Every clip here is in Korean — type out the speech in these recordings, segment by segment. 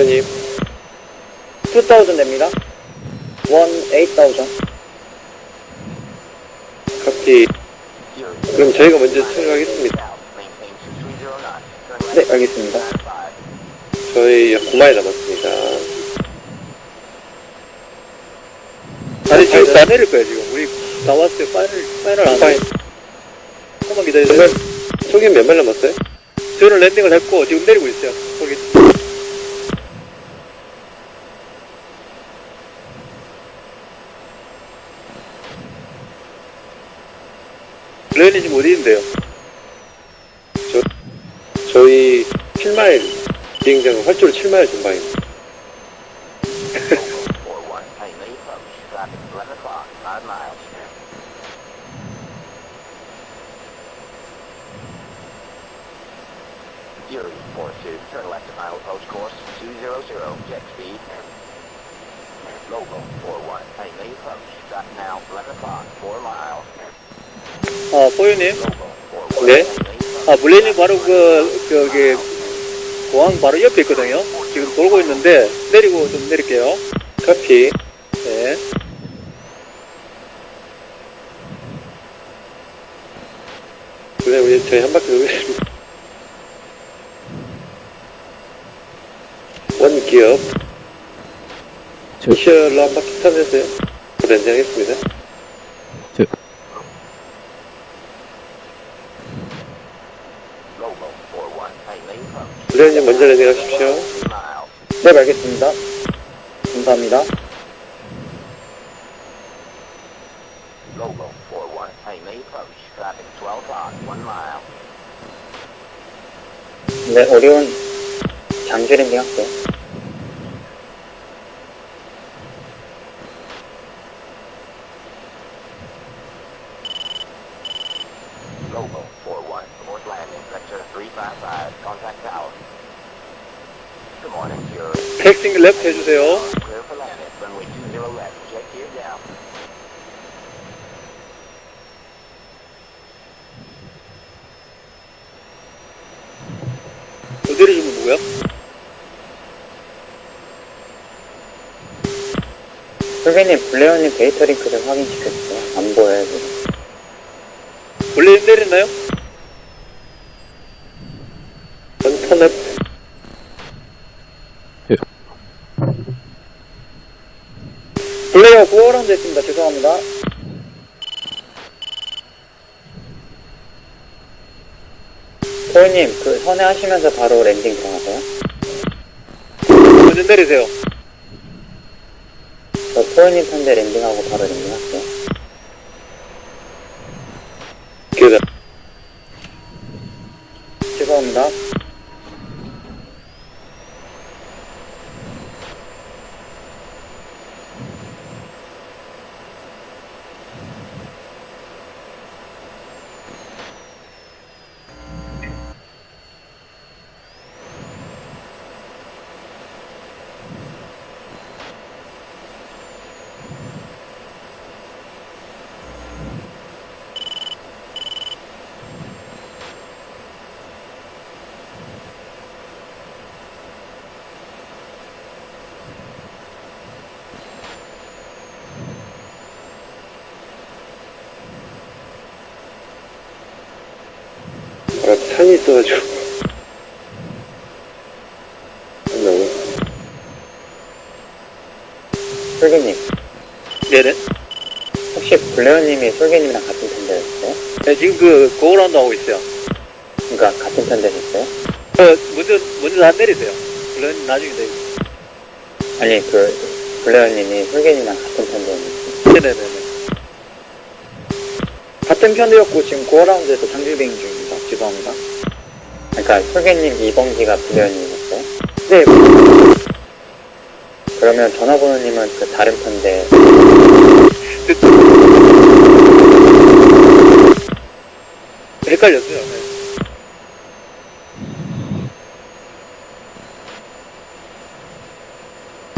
회원님. 2000 됩니다. 1 8000. 카피 그럼 저희가 먼저 출격하겠습니다. 네, 알겠습니다. 저희 9마일 남았습니다. 아니 지금 다. 내릴 거야 지금. 우리 다 왔어요 파이널 파이널 안 파이 조금만 기다려주세요. 저기 몇 마일 남았어요? 저는 랜딩을 했고 지금 내리고 있어요. 거기 어디 있는데요? 저, 저희 7마일 비행장 활주로 7마일 전방입니다. Fury 4-2, turn left to final approach course 200, jet speed. Local 4-1, mainly approach, stop now, 11 o'clock, 4 miles. 어, 포유님. Local 4-1, 네? 아, 물레님 바로 그, 저기, 공항 바로 옆에 있거든요. 지금 돌고 있는데, 내리고 좀 내릴게요. 카피. 네. 그래, 우리 저희 한 바퀴 돌겠습니다. 원 기업. 저- 시열로 한 바퀴 타면서요. 렌즈하겠습니다. Local 4-1, mainly approach, 부장님 먼저 렌즈하십시오. 2 miles. 네, 알겠습니다. 감사합니다. Local 4-1, mainly approach, traffic 12 o'clock, 1 mile. 네, 어려운 장주 랜딩 할게요. Local 4-1, North Landing, vector 355, contact tower. Good morning, 텍싱 랩 해주세요. Clear for landing, runway 20 left, jet gear down. 어디를 주면 누구야? 선생님, 블레어님 데이터 링크 좀 확인시켜주세요. 안 보여요, 지금. 물레님 내렸나요? 원턴업. 블레이어 9호랑 됐습니다. 죄송합니다. 포이님, 그 선회하시면서 바로 랜딩 들어가세요. 먼저 내리세요. 저 포이님 편대 랜딩하고 바로 랜딩 할게요. 기회다. 죄송합니다. 아, 산이 있어가지고. 너무. 솔개님, 네네. 혹시 블레어님이 솔개님이랑 같은 편대였어요? 네, 지금 그 고라운드 하고 있어요. 그러니까 같은 편대셨어요? 어, 먼저 먼저 다 내리세요. 물론 나중에 내리고. 아니, 그, 블레어님이 솔개님이랑 같은 편대였는지. 네네네네. 같은 편이었고 지금 고라운드에서 장주 비행 중 죄송합니다. 그러니까 솔개님 2번기가 블레어님이었어요? 네, 그러면 전화번호님은 그 다른 편대, 헷갈렸어요. 네.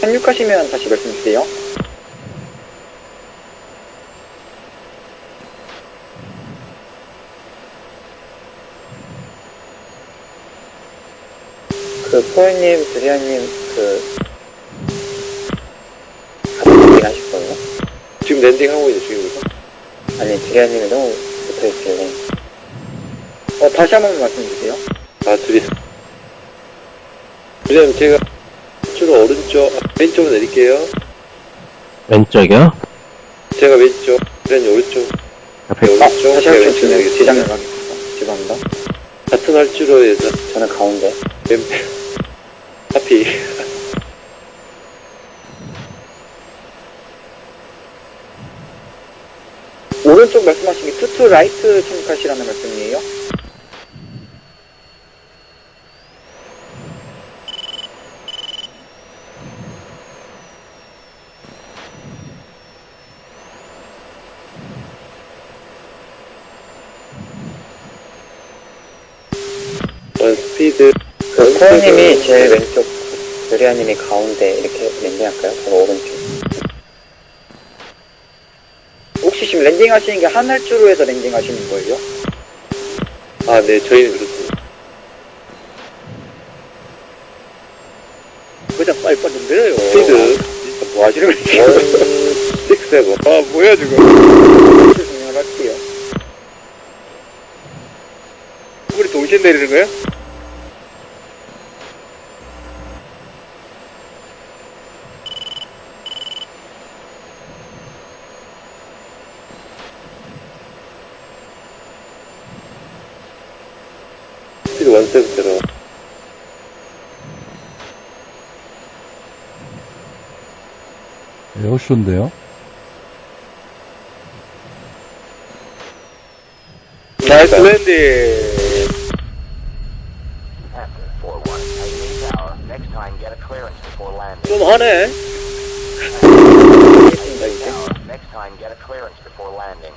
착륙하시면 다시 말씀 주세요. 그 포이님, 블레어님 그, 같이 하실 거예요? 지금 랜딩 하고 있는 중입니다. 아니, 드리아님이 너무 붙어 있길래. 어, 다시 한 번 말씀해 주세요. 아, 둘이. 왜냐면 제가 주로 오른쪽, 아, 왼쪽으로 내릴게요. 왼쪽이요? 제가 왼쪽, 그냥 오른쪽. 앞에 네, 오른쪽, 다시 제가 한번 왼쪽 내리겠습니다. 지장을 가겠습니다. 죄송합니다. 같은 활주로 해서 저는 가운데. 왼편. 하피. 오른쪽 말씀하신 게 투투 라이트 생각하시라는 말씀이에요? 원 스피드. 그, 코어님이 제일 왼쪽, 드리아님이 가운데 이렇게 랜딩할까요? 저는 오른쪽. 혹시 지금 랜딩 하시는 게 한할주로 해서 랜딩 하시는 거예요? 아, 네, 저희는 그렇습니다. 그냥 빨리빨리 좀 내려요. 스피드. 진짜 뭐 하시는 거예요? 원, 식스, 세븐. 아, 뭐야, 지금. 설명을 할게요. 우리 동시에 내리는 거예요? 스피드 원 세븐대로. 에어쇼인데요? 나이스 랜딩. Panther 4-1. Enemy tower. Next time, get a clearance before landing. 좀 하네. Tower. Next time, get a clearance before landing.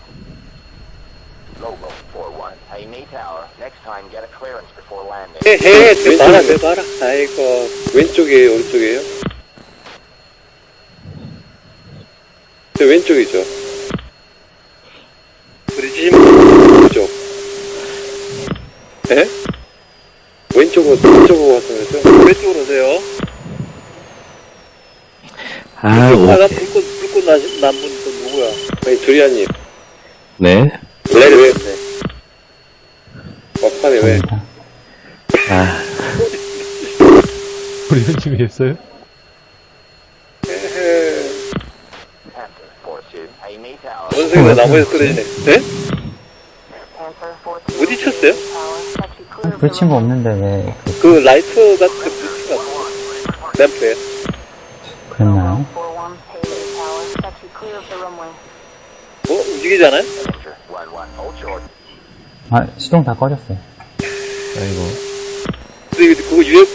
Logo 4-1. Enemy tower. Next time, get a clearance before landing. 헤헤, 대봐라, 대봐라. 아이고. 왼쪽이에요, 오른쪽이에요? 저 왼쪽이죠. 우리 지금 왼쪽. 에? 왼쪽으로, 왼쪽으로 왔으면 죠 왼쪽으로 오세요. 아, 아까 오, 불꽃, 불꽃 나신, 난분 또 누구야? 아니, 두리안님. 네. 왜, 왜? 막판에 왜? 아, 우리 현님이 했어요? 헤헤. Panther 4-2. Enemy tower. 원숭이가 나무에서 떨어지네. 네? Panther 4-2. 어디 쳤어요? 불친 거 없는데 왜 그 라이트 같은 그 불빛 같은 램프에. 그랬나요? 뭐, 움직이잖아요? Avenger 1-1. Hold short. 아, 시동 다 꺼졌어요. 아이고. 근데 이거 그거 UF,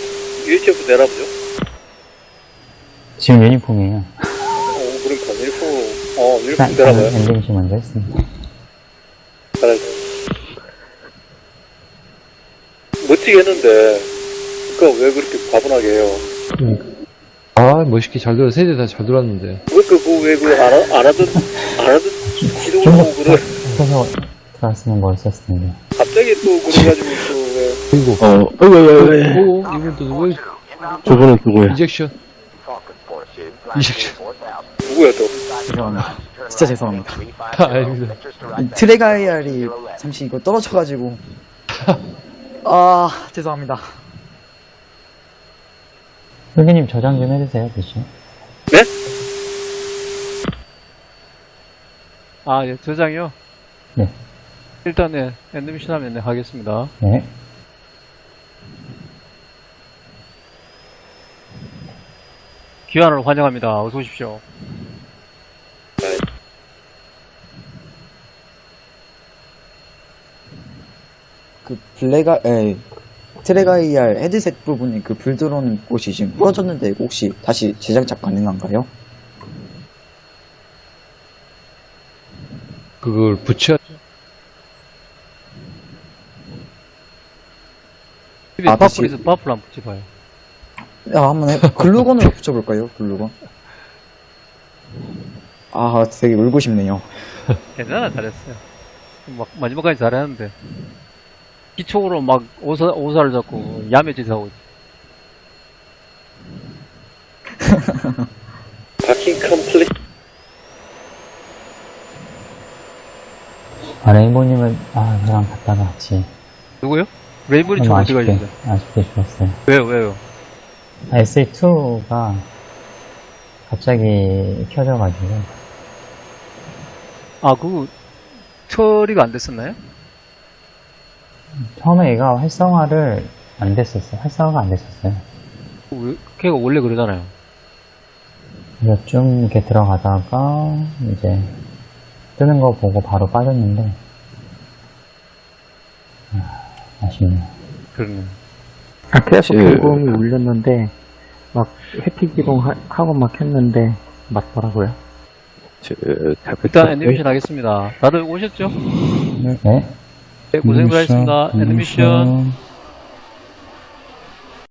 UHF 내라보죠? 지금 유니폼이에요. 어, 그러니까, 유니폼, 어, 유니폼 일단, 내라봐요. 엔딩 씨 먼저 했습니다. 잘하죠. 멋지게 했는데, 그니까 왜 그렇게 과분하게 해요? 아, 멋있게 잘 돌아. 세대 다 잘 돌았는데. 왜 그, 그, 왜 그, 안, 하- 안 하던, 안 하던 기동을 하고 그래. 그래서 들어갔으면 걸 썼을 텐데. 갑자기 또 그래가지고 또 왜. 그리고, 어, 어이구, 어이구, 어이구. 오, 이분 또 누구? 저분은 누구야? 이젝션. Falcon 4-2. 이제- Flying 4,000. 누구야 또? 죄송합니다. 진짜 죄송합니다. 아, 아닙니다. 이 트레가이알이 잠시 이거 떨어져가지고. 아, 죄송합니다. 흑이님 저장 좀 해주세요, 대신. 네? 아, 예, 저장이요? 네. 일단, 네, 엔드미션 하면 네, 하겠습니다. 네. 귀환을 환영합니다. 어서 오십시오. 그 블레가, 에, 트레가이알 헤드셋 부분이 그 불 들어오는 곳이 지금 부러졌는데 혹시 다시 재장착 가능한가요? 그걸 붙여. 아, 다시- 바플에서 바플 한번 붙여봐요. 야, 한번 해, 글루건으로 붙여볼까요? 글루건? 아, 되게 울고 싶네요. 괜찮아, 잘했어요. 막, 마지막까지 잘했는데. 기초로 막 오사, 오사를 잡고 야매짓 하고. 파킹 아, 레인보우님은, 아, 저랑 갔다가 같이. 누구요? 레이블이 너무 지금 어디 아쉽게, 가시죠? 아쉽게 죽었어요. 왜요, 왜요? 아, SA2가 갑자기 켜져가지고. 아, 그, 처리가 안 됐었나요? 처음에 얘가 활성화를 안 됐었어요. 활성화가 안 됐었어요. 왜- 걔가 원래 그러잖아요. 그래서 좀 이렇게 들어가다가, 이제, 뜨는 거 보고 바로 빠졌는데, 아, 아쉽네요. 그러네. 계속 그- 경고음이 울렸는데 막 회피 기동하고 막 했는데 맞더라고요. 저, 일단 애니메이션 하겠습니다. 다들 오셨죠? 네. 네, 고생들 하셨습니다. 애니메이션.